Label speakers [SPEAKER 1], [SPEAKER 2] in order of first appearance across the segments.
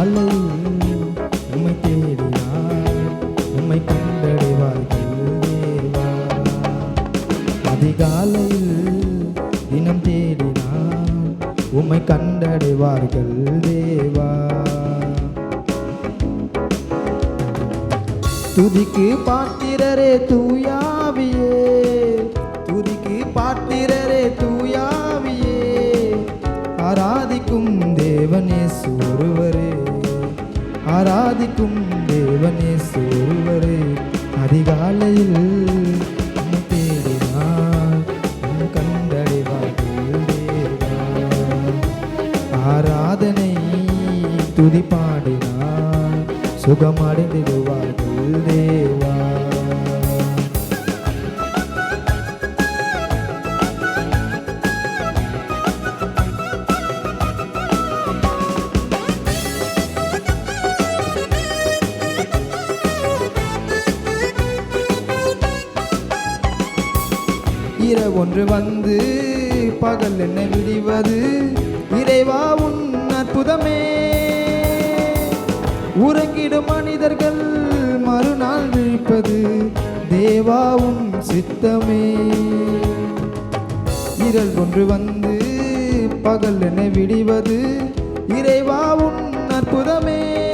[SPEAKER 1] அதிகாலையில் உம்மை தேடினார் உம்மை கண்டடைவார்கள் தேவா அதிகாலையில் தினம் தேடினார் உம்மை கண்டடைவார்கள் தேவா துதிக்கு பாத்திரரே தூயாவியே துதிக்கு பாத்திரரே தூயாவியே ஆராதிக்கும் தேவனே நிற்கும் தேவனே ஒருவரே. அதிகாலையில் தேடினார். உம் ஆராதனை துதி பாடினார் சுகமடைந்திடுவார்கள் தேவா ஒன்று வந்து பகல் என்ன விடிவது. இறைவா உன் அற்புதமே. உறங்கிடும் மனிதர்கள் மறுநாள் விழிப்பது. தேவா உன் சித்தமே. இரல் ஒன்று வந்து பகல் என விடிவது. இறைவா உன் அற்புதமே.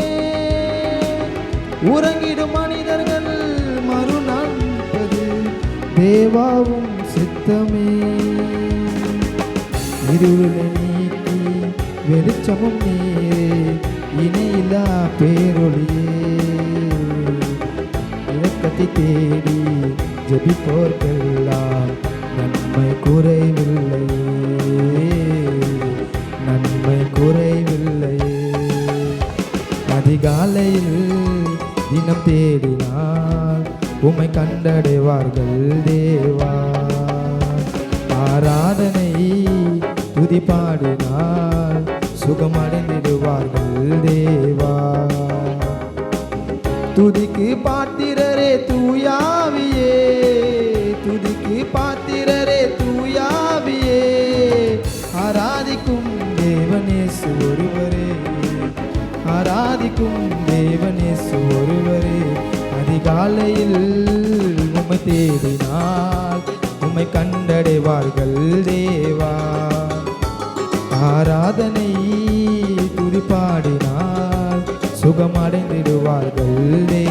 [SPEAKER 1] உறங்கிடும் மனிதர்கள் மறுநாள் விழிப்பது. தேவாவும் சித்தமே. இருளை நீக்கி வெளிச்சமும் நீரே இணையில்லா பேரொழியே இலக்கத்தை தேடி ஜெபிப்போர்க்கெல்லாம் நன்மை குறைவில்லையே. நன்மை குறைவில்லையே. அதிகாலையில் இனம் தேடினால் உமை கண்டடைவார்கள் தே. துதி பாடினால் சுகமடைந்திடுவார்கள் தேவா. துதிக்கு பாத்திரரே தூயாவியே துதிக்கு பாத்திரரே தூயாவியே. ஆராதிக்கும் தேவனேசு ஒருவரே ஆராதிக்கும் தேவனேசு ஒருவரே. அதிகாலையில் உமை தேடினால் உம்மை கண்டடைவார்கள் தேவா. ஆராதனை துதி சுகமடைந்திடுவார்கள்.